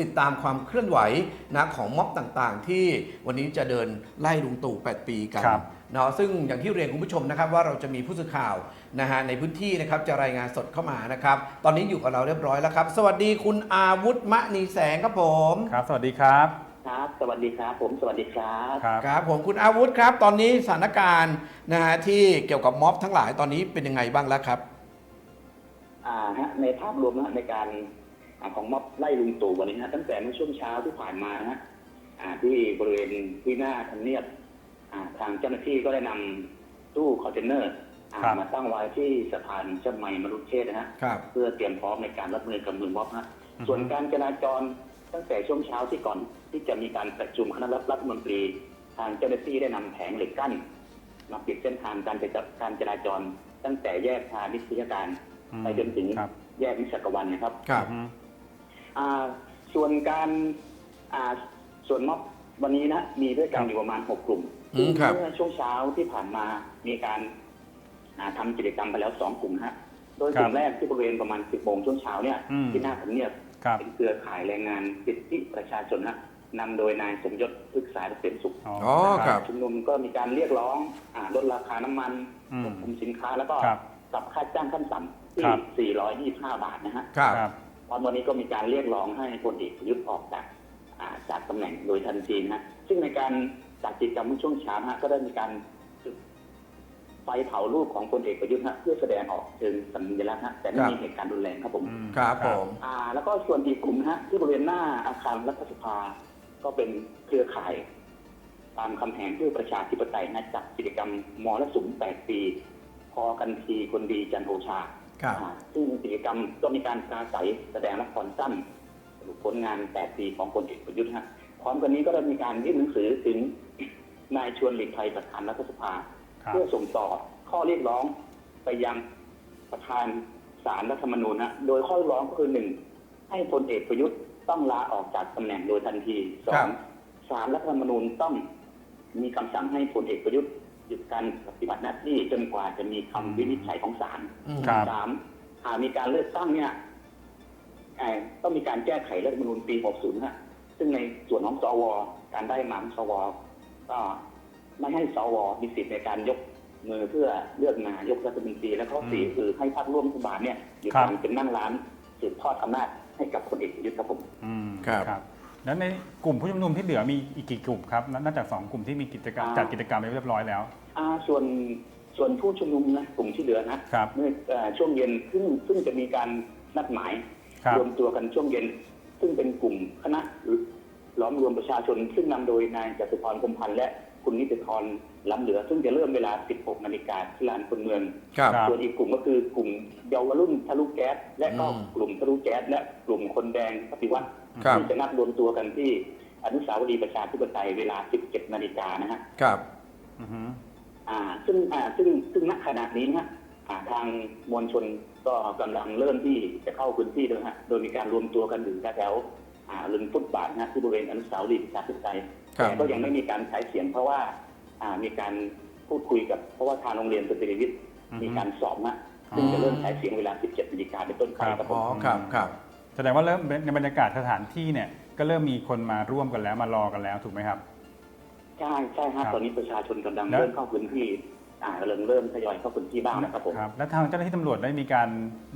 ติดตามความเคลื่อนไหวนะของม็อบต่างๆ ที่วันนี้จะเดินไล่ลุงตู่ 8 ปีกันครับ เนาะซึ่งอย่างที่เรียนคุณผู้ชมนะครับว่าเราจะมีผู้สื่อข่าวนะฮะในพื้นที่นะครับจะรายงานสดเข้ามานะครับ ตอนนี้อยู่กับเราเรียบร้อยแล้วครับ สวัสดีคุณอาวุธมะนีแสงครับผมครับ สวัสดีครับครับ สวัสดีครับผมสวัสดีครับครับ ครับผมคุณอาวุธครับ ตอนนี้สถานการณ์นะฮะที่เกี่ยวกับม็อบทั้งหลายตอนนี้เป็นยังไงบ้างแล้วครับ อ่าฮะในภาพรวมนะฮะในการอ่า ของม็อบไล่ลุงตู่วันนี้นะฮะตั้งแต่เมื่อช่วงเช้าที่ผ่านมานะฮะอ่าที่บริเวณที่หน้าทำเนียบอ่าทางเจ้าหน้าที่ก็ได้นำตู้คอนเทนเนอร์อ่าครับมาตั้งไว้ที่สะพานเจ้าไมมรุเชษฐ์นะฮะครับเพื่อเตรียมพร้อมในการรับมือกับมือม็อบฮะอือฮึส่วนการจราจรตั้งแต่ช่วงเช้าที่ก่อนที่จะมีการประชุมคณะรัฐมนตรี ทางเจ้าหน้าที่ได้นำแผงเหล็กกั้นมาปิดเส้นทางการจราการจราจรตั้งแต่แยกพาณิชยการอืมไปจนถึงครับแยกวิศกวันนะครับครับ อืมอ่าส่วนการอ่าส่วนม็อบวันนี้นะมีด้วยกันครับอยู่ประมาณหกกลุ่มอืมครับ เมื่อช่วงเช้าที่ผ่านมามีการอ่าทำกิจกรรมไปแล้วสองกลุ่มฮะโดยกลุ่มแรกที่บริเวณประมาณสิบโมงช่วงเช้าเนี่ยอืม ที่หน้าทำเนียบ ครับเป็นเครือข่ายแรงงานสิทธิประชาชนฮะนำโดยนายสมยศพฤกษาเกษมสุขอ๋ออ๋อครับ ชุมนุมก็มีการเรียกร้องอาลดราคาน้ำมันอืม ควบคุมสินค้าแล้วก็ครับปรับค่าจ้างขั้นต่ำที่ครับ425 บาทนะฮะ ครับ ครับ ตอนวันนี้ก็มีการเรียกร้องให้พลเอกประยุทธ์ออกจากอ่าจากตำแหน่งโดยทันทีนะฮะซึ่งในการจัดกิจกรรมเมื่อช่วงเช้านะฮะก็ได้มีการจุดไฟเผารูปของพลเอกประยุทธ์ฮะเพื่อแสดงออกเชิงสัญลักษณ์ฮะแต่ไม่ครับมีเหตุการณ์รุนแรงครับผมอืมครับผมอ่า แล้วก็ส่วนอีกกลุ่มนะฮะที่บริเวณหน้าอาคารรัฐสภาก็เป็นเครือข่าย ตามคำแหงเพื่อประชาธิปไตยนะจัดกิจกรรมมรสุม8ปี พอกันทีคนดีจันโอชาครับอ่า ซึ่งกิจกรรมก็มีการปราศัยแสดงละครสั้นสรุปผลงาน 8 ปีของพลเอกประยุทธ์ฮะพร้อมกันนี้ก็ได้มีการยื่นหนังสือถึงนายชวนหลีกภัยประธานรัฐสภาครับเพื่อส่งต่อข้อเรียกร้องไปยังประธานสารรัฐธรรมนูญนะโดยข้อเรียกร้องก็คือหนึ่งให้พลเอกประยุทธ์ต้องลาออกจากตำแหน่งโดยทันทีสอครังบสารรัฐธรรมนูญต้องมีคำสั่งให้พลเอกประยุทธ์ หยุดการปฏิบัติหน้าที่จนกว่าจะมีคำวินิจฉัยของศาลอืมครับ สามหากมีการเลือกตั้งเนี่ยเอ่อต้องมีการแก้ไขรัฐธรรมนูญปี 60ฮะซึ่งในส่วนของสวการได้มาของสวก็ไม่ให้สวมีสิทธิ์ในการยกมือเพื่อเลือกนายกรัฐมนตรีและข้อสี่อืมคือให้พรรคร่วมรัฐบาลเนี่ยอยู่ครับ การเป็นนั่งร้านสืบทอดอำนาจให้กับพลเอกประยุทธ์ครับผม อืมครับครับ แล้วในกลุ่มผู้ชุมนุมที่เหลือมีอีกกี่กลุ่มครับนอกจากสองกลุ่มที่มีกิจกรรมอ่าจัดกิจกรรมไปเรียบร้อยแล้วอ่าส่วนส่วนผู้ชุมนุมนะกลุ่มที่เหลือนะครับเมื่อเอ่อช่วงเย็นซึ่งซึ่งจะมีการนัดหมายครับรวมตัวกันช่วงเย็น ซึ่งเป็นกลุ่มคณะล้อมรวมประชาชนซึ่งนำโดยนายจตุพรพรหมพันธ์และคุณนิติธรล้ำเหลือ ซึ่งจะเริ่มเวลา 16 นาฬิกาที่ลานคนเมืองครับครับส่วนอีกกลุ่มก็คือกลุ่มเยาวรุ่นทะลุแก๊ส และก็อืมกลุ่มทะลุแก๊สและกลุ่มคนแดงปฏิวัติ ครับ ที่จะนัดรวมตัวกันที่อนุสาวรีย์ประชาธิปไตยเวลา 17 นาฬิกานะฮะครับอือฮึอ่า ซึ่งอ่าซึ่งซึ่งณขณะนี้นะฮะอ่าทางมวลชนก็กำลังเริ่มที่จะเข้าพื้นที่แล้วฮะโดยมีการรวมตัวกันอยู่แถวๆอ่าริมฟุตบาทนะฮะที่บริเวณอนุสาวรีย์ประชาธิปไตย ครับ แต่ก็ยังไม่มีการใช้เสียงเพราะว่าอ่ามีการพูดคุยกับเพราะว่าทางโรงเรียนสตรีวิทย์อือฮึมีการสอบนะซึ่งจะเริ่มใช้เสียงเวลา 17นาฬิกาเป็นต้นไปครับครับผอ๋อมครับครับแส ดงว่าเริ่มในบรรยากาศสถานที่เนี่ยก็เริ่มมีคนมาร่วมกันแล้วมารอกันแล้วถูกไหมครับ ใช่ใช่ครัฮะบตอนนี้ประชาชนกำลังแล้วเริ่มเข้าพื้นที่อ่าเริ่มเริ่มทยอยเข้าพื้นที่บ้างนะครับผมครับแล้วทางเจ้าหน้าที่ตำรวจได้มีการ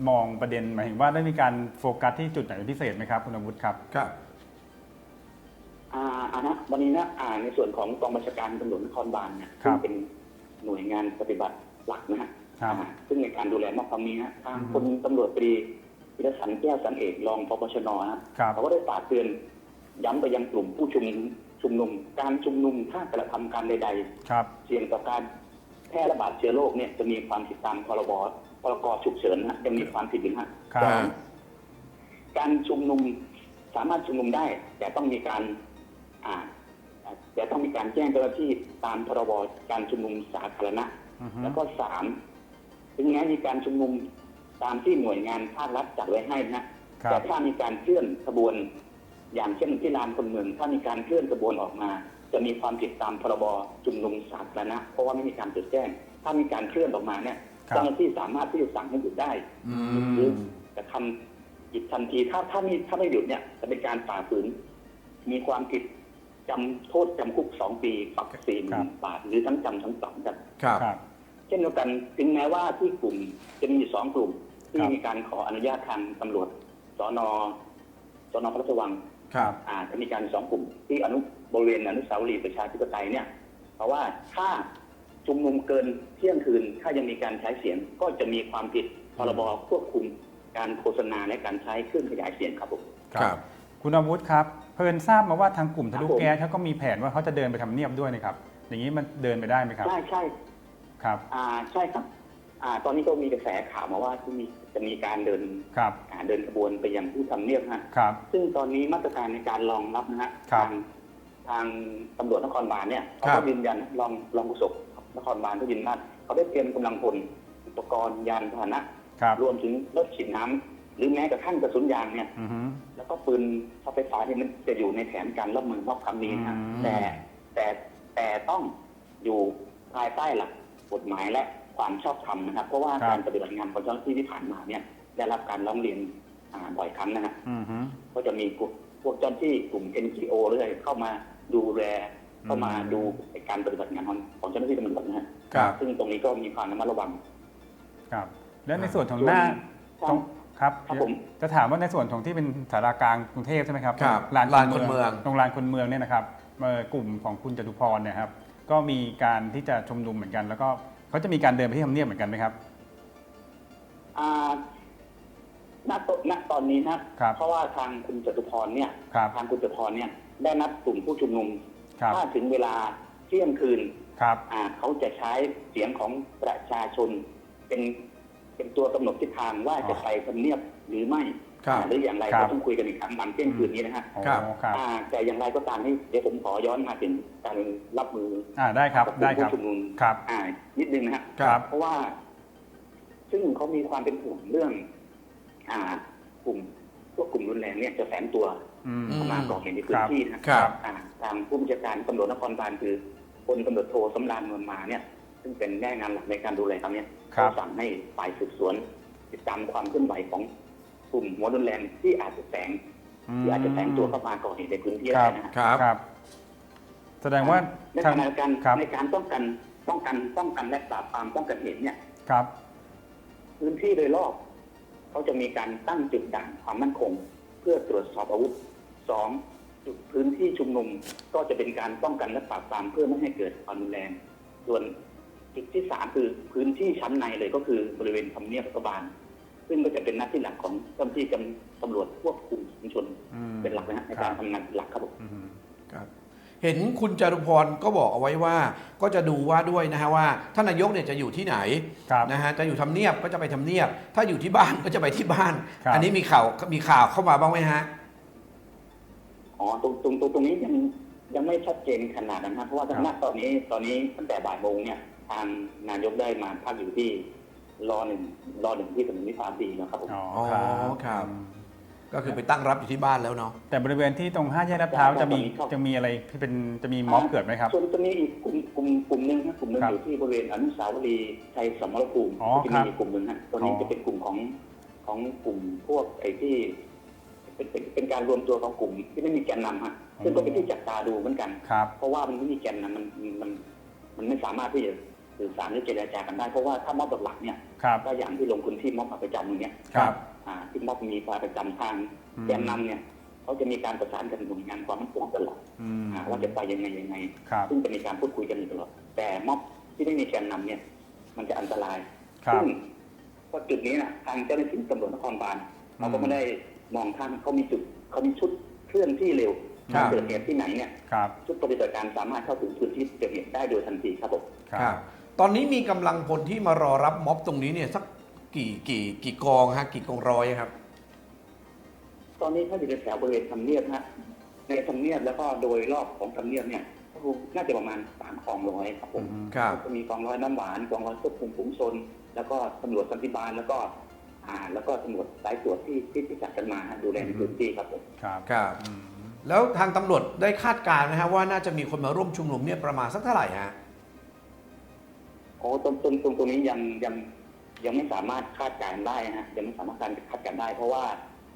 มองประเด็นหมายถึงว่าได้มีการโฟกัสที่จุดไหนเป็นพิเศษไหมครับคุณอาวุธครับครับอ่าอ่านะวันนี้นะอ่าในส่วนของกองบัญชาการตำรวจนครบาลเนี่ยครับซึ่งเป็นหน่วยงานปฏิบัติหลักนะฮะครับอ่าซึ่งในการดูแลมอบครั้งนี้ฮะทางอือฮึพลตำรวจตรี พิรสันแก้วสันเอกรองปปชนฮะครับเขาก็ได้ฝากเตือนย้ำไปยังกลุ่มผู้ชุมนุมชุมนุม การชุมนุมถ้ากระทำการใดครับๆเสี่ยงต่อการแพร่ระบาดเชื้อโรคเนี่ยจะมีความผิดตามพรบพรกฉุกเฉินนะฮะจะมีความผิดอยู่นะฮะครับสองการชุมนุมสามารถชุมนุมได้ แต่ต้องมีการอ่าอ่าแต่ต้องมีการแจ้งเจ้าหน้าที่ตามพรบการชุมนุมสาธารณะอือฮึแล้วก็สามถึงแม้มีการชุมนุม ตามที่หน่วยงานภาครัฐจัดไว้ให้นะฮะครัแต่บถ้ามีการเคลื่อนขบวน อย่างเช่นที่ลานคนเมือง ถ้ามีการเคลื่อนขบวนออกมา จะมีความผิดตามพรบชุมนุมสาธารณะเพราะว่าไม่มีการจดแจ้ง ถ้ามีการเคลื่อนออกมาเนี่ยครับเจ้าหน้าที่สามารถที่จะสั่งให้หยุดได้อืหรือมกระทำหยุดทันทีถ้าถ้าไม่ถ้าไม่หยุดเนี่ยจะเป็นการฝ่าฝืน มีความผิดจำโทษจำคุกสองปีปรับสี่หครัมื่บนบาทหรือทั้งจำทั้งปรับครับครับครับเช่นเดียวกันถึงแม้ว่าที่กลุ่มจะมีอยู่สองกลุ่มที่ครับมีการขออนุญาตทางตำรวจสนสนพระราชวังครับอ่าจะมีการสองกลุ่มที่อนุบริเวณอนุสาวรีย์ประชาธิปไตยเนี่ย เพราะว่าถ้าชุมนุมเกินเที่ยงคืน ถ้ายังมีการใช้เสียงก็จะมีความผิดพรบควบคุมการโฆษณาและการใช้เครื่องขยายเสียงครับผมครับ คุณอาวุธครับ เพิ่นทราบมาว่าทางกลุ่มทะลุครับผมแก๊สเขาก็มีแผนว่าเขาจะเดินไปทำเนียบด้วยนะครับ อย่างนี้มันเดินไปได้ไหมครับ ใช่ใช่ ครับ อ่าใช่ครับ อ่า ตอนนี้ก็มีกระแสข่าวมาว่าที่มีจะมีการเดินครับ อ่าเดินขบวนไปยังผู้ทำเนียบฮะ ครับ ซึ่งตอนนี้มาตรการในการรองรับนะฮะครับทางทางตำรวจนครบาลเนี่ยเขาครัก็บ ยืนยันรองรองผู้สกนครบาลก็ยืนยันเขาได้เตรียมกำลังพลอุปกรณ์ยานพาหนะครับ รวมถึงรถฉีดน้ำหรือแม้กระทั่งกระสุนยางเนี่ย อือฮึ แล้วก็ปืนช็อตไฟฟ้าเนี่ยมันจะอยู่ในแผนการรับมือรอบครั้งนี้นะฮะอืม แต่แต่แต่ต้องอยู่ภายใต้หลัก กฎหมายและความชอบธรรมนะครับ เพราะว่าการปฏิบัติงานของเจ้าหน้าที่ที่ผ่านมาเนี่ยได้รับการร้องเรียนอ่าบ่อยครั้งนะฮะอือฮึ ก็จะมีพวกพวกเจ้าหน้าที่กลุ่ม NGO เรื่อยเข้ามาดูแลเข้ามาดูการปฏิบัติงานของของเจ้าหน้าที่ตำรวจนะฮะครับซึ่งตรงนี้ก็มีความระมัดระวัง ครับ แล้วในส่วนของหน้าส่วนตรงครับครับผม จะถามว่าในส่วนของที่เป็นสารากลางกรุงเทพใช่ไหมครับครับลานลานคนเมือง ตรงลานคนเมืองเนี่ยนะครับเอ่อกลุ่มของคุณจตุพรเนี่ยครับ ก็มีการที่จะชุมนุมเหมือนกัน แล้วก็เขาจะมีการเดินไปที่ทำเนียบเหมือนกันไหมครับ อ่าณตณตอนนี้นะ ครับเพราะว่าทางคุณจตุพรเนี่ย ครับทางคุณจตุพรเนี่ย ได้นัดกลุ่มผู้ชุมนุม ครับ ถ้าถึงเวลาเที่ยงคืน ครับ อ่าเขาจะใช้เสียงของประชาชนเป็นเป็นตัวกำหนดทิศทางว่าจะไปทำเนียบหรือไม่ครับอ่า หรืออย่างไรครัก็บต้องคุยกันอีกครั้งหลังเที่ยงคืนนี้นะฮะโอ้ครับครับอ่าแต่อย่างไรก็ตามนี่เดี๋ยวผมขอย้อนมาถึงการรับมืออ่าได้ครับกับกลุ่ได้มครับผู้ชุมนุมครับอ่านิดนึงนะฮะครับเพราะว่า ซึ่งเขามีความเป็นห่วงเรื่อง อ่ากลุ่มพวกกลุ่มรุนแรงเนี่ยจะแฝงตัวอืมอืเข้ามาก่อเหตุในพื้นที่นะครับอ่าทางผู้บัญชาการตำรวจนครบาลคือพลตำรวจโทสำราญนวลมาเนี่ย ซึ่งเป็นแม่งานหลักในการดูแลครั้งเนี้ยครับเขาสั่งให้ฝ่ายสืบสวนติดตามความเคลื่อนไหวของ กลุ่มหัวรุนแรงที่อาจจะแฝงที่อาจจะแฝงตัวเข้ามาก่อเหตุในพื้นที่ครัได้บนะฮะครับ ครับ แสดงว่าในทางขณะเดียวกันครับในการป้องกันป้องกันป้องกันและปราบปรามป้องกันเหตุเนี่ยครับ พื้นที่โดยรอบเขาจะมีการตั้งจุดด่านความมั่นคง เพื่อตรวจสอบอาวุธสองจุดพื้นที่ชุมนุมก็จะเป็นการป้องกันและปราบปรามเพื่อไม่ให้เกิดความรุนแรง ส่วนจุดที่สามคือพื้นที่ชั้นในเลยก็คือบริเวณทำเนียบรัฐบาล ซึ่งก็จะเป็นหน้าที่หลักของเจ้าหน้าที่ตำรวจควบคุมฝูงชนอืมเป็นหลักนะฮะในคการัรบทำงานเป็นหลักครับผมอืมครับเห็นคุณจารุพรก็บอกเอาไว้ว่าก็จะดูว่าด้วยนะฮะว่าท่านนายกเนี่ยจะอยู่ที่ไหนครับนะฮะจะอยู่ทำเนียบก็จะไปทำเนียบ ถ้าอยู่ที่บ้านก็จะไปที่บ้านครับอันนี้มีข่าวมีข่าวเข้ามาบ้างไหมฮะอ๋อตรงตรงตรงตรงนี้ยังยังไม่ชัดเจนขนาดนั้นครับเพราะว่าครับณตอนนี้ตอนนี้ตั้งแต่บ่ายโมงเนี่ยทางนายกได้มาพักอยู่ที่ รอหนึ่งรอหนึ่งที่ถนนวิภาวดีนะครับผม อ๋ออ๋อครับครับอืมก็คือไปตั้งรับอยู่ที่บ้านแล้วเนาะ แต่บริเวณที่ตรงห้าแยกลาดพร้าวครับจะมีครับ จะมีอะไรที่เป็นจะมีม็อบเกิดไหมครับ ส่วนจะมีอีกกลุ่มกลุ่มกลุ่มหนึ่งนะกลุ่มหนึ่งครับอยู่ที่บริเวณอนุสาวรีย์ชัยสมรภูมิอ๋อก็จะครัมีบอีกกลุ่มหนึ่งฮะตัวนี้อ๋อ จะเป็นกลุ่มของของกลุ่มพวกไอ้ที่เป็นเป็นเป็นการรวมตัวของกลุ่มที่ไม่มีแกนนำฮะซึ่งก็เป็นที่จับตาดูเหมือนกัน ครับ เพราะว่ามันไม่มีแกนนำมันมันมันไม่สามารถที่จะ สื่อสารหรือเจรจากันได้เพราะว่าถ้าม็อบหลักๆเนี่ยครับ ก็อย่างที่ลงพื้นที่ม็อบมาประจำอย่างเงี้ยครับ อ่าที่ม็อบมีมาประจำทางอืม แกนนำเนี่ยเขาจะมีการประสานกันหน่วยงานความมั่นคงตลอดอืมอ่าว่าจะไปยังไงยังไง ครับซึ่งจะมีการพูดคุยกันอยู่ตลอดแต่ม็อบที่ไม่มีแกนนำเนี่ย มันจะอันตรายครับซึ่งก็จุดนี้นะทางเจ้าหน้าที่ตำรวจนครบาลเขาก็ไม่ได้มองข้ามเขามีจุดเขามีชุดเคลื่อนที่เร็วครัถ้าบเกิดเหตุที่ไหนเนี่ย ครับ ชุดปฏิบัติการสามารถเข้าถึงพื้นที่เกิดเหตุได้โดยทันทีครับผม ครับ ตอนนี้มีกำลังพลที่มารอรับม็อบตรงนี้เนี่ยสักกี่กี่กี่กองฮะกี่กองร้อยครับ ตอนนี้ถ้าอยู่ในแถวบริเวณทำเนียบฮะในทำเนียบแล้วก็โดยรอบของทำเนียบเนี่ยก็น่าจะประมาณสามกองร้อยครับผมครับจะมีกองร้อยน้ำหวานกองร้อยควบคุมฝูงชนแล้วก็ตำรวจสันติบาลแล้วก็อ่าแล้วก็ตำรวจสายตรวจที่ที่ที่จัดกันมาฮะดูแลในพื้นที่ครับผม ครับครับอืมแล้วทางตำรวจได้คาดการณ์นะฮะว่าน่าจะมีคนมาร่วมชุมนุมเนี่ยประมาณสักเท่าไหร่ฮะ โอ้ตรงตรงตรงตรงนี้ยังยังยังไม่สามารถคาดการณ์ได้ฮะยังไม่สามารถการคาดการณ์ได้ เพราะว่า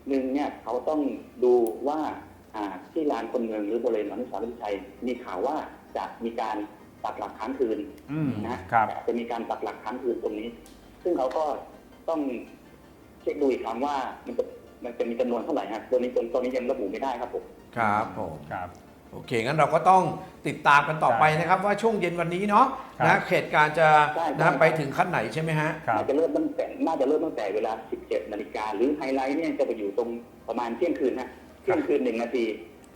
หนึ่งเนี่ยเขาต้องดูว่าอ่าที่ลานคนเมืองหรือบริเวณอนุสาวรีย์ชัยมีข่าวว่าจะมีการปักหลักค้างคืนอืมนะครับจะมีการปักหลักค้างคืนตรงนี้ ซึ่งเขาก็ต้องเช็คดูอีกครั้งว่ามันจะมันจะมีจำนวนเท่าไหร่ฮะตัวนี้ตรงนี้ยังระบุไม่ได้ครับผมครับผมครับ โอเค งั้นเราก็ต้องติดตามกันต่อไปนะครับ ว่าช่วงเย็นวันนี้เนาะครับนะเหตุการณ์จะใช่นะใช่ไปถึงขั้นไหนใช่ไหมฮะ ครับ น่าจะเริ่มตั้งแต่น่าจะเริ่มตั้งแต่เวลา 17 นาฬิกาหรือไฮไลท์เนี่ยจะไปอยู่ตรงประมาณเที่ยงคืนฮะเที่ยงคืนหนึ่งนาที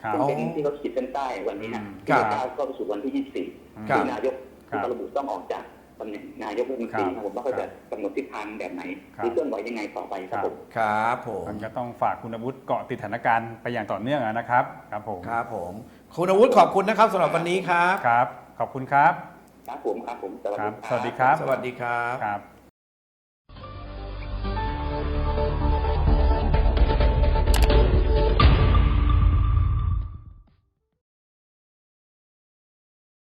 ครับ ซึ่งเป็นที่เขาขีดเส้นใต้วันนี้ฮะอืมที่จะก้าวเข้าไปสู่วันที่ 24 ครับ ที่นายกครับที่ระบุต้องออกจาก ตำแหน่งนายกรัฐมนตรีครับนะผมว่าเขาจะกำหนดทิศทางแบบไหนครับ หรือเคลื่อนไหวยังไงต่อไปครับผม ครับผมมันก็ต้องฝากคุณอาวุธเกาะติดสถานการณ์ไปอย่างต่อเนื่องอะนะครับ ครับผมครับผม คุณอาวุธขอบคุณนะครับสำหรับวันนี้ครับ ครับ ขอบคุณครับ ครับผมครับผม สวัสครัดีบ ครับ สวัสดีครับ สวัสดีครับ ครับ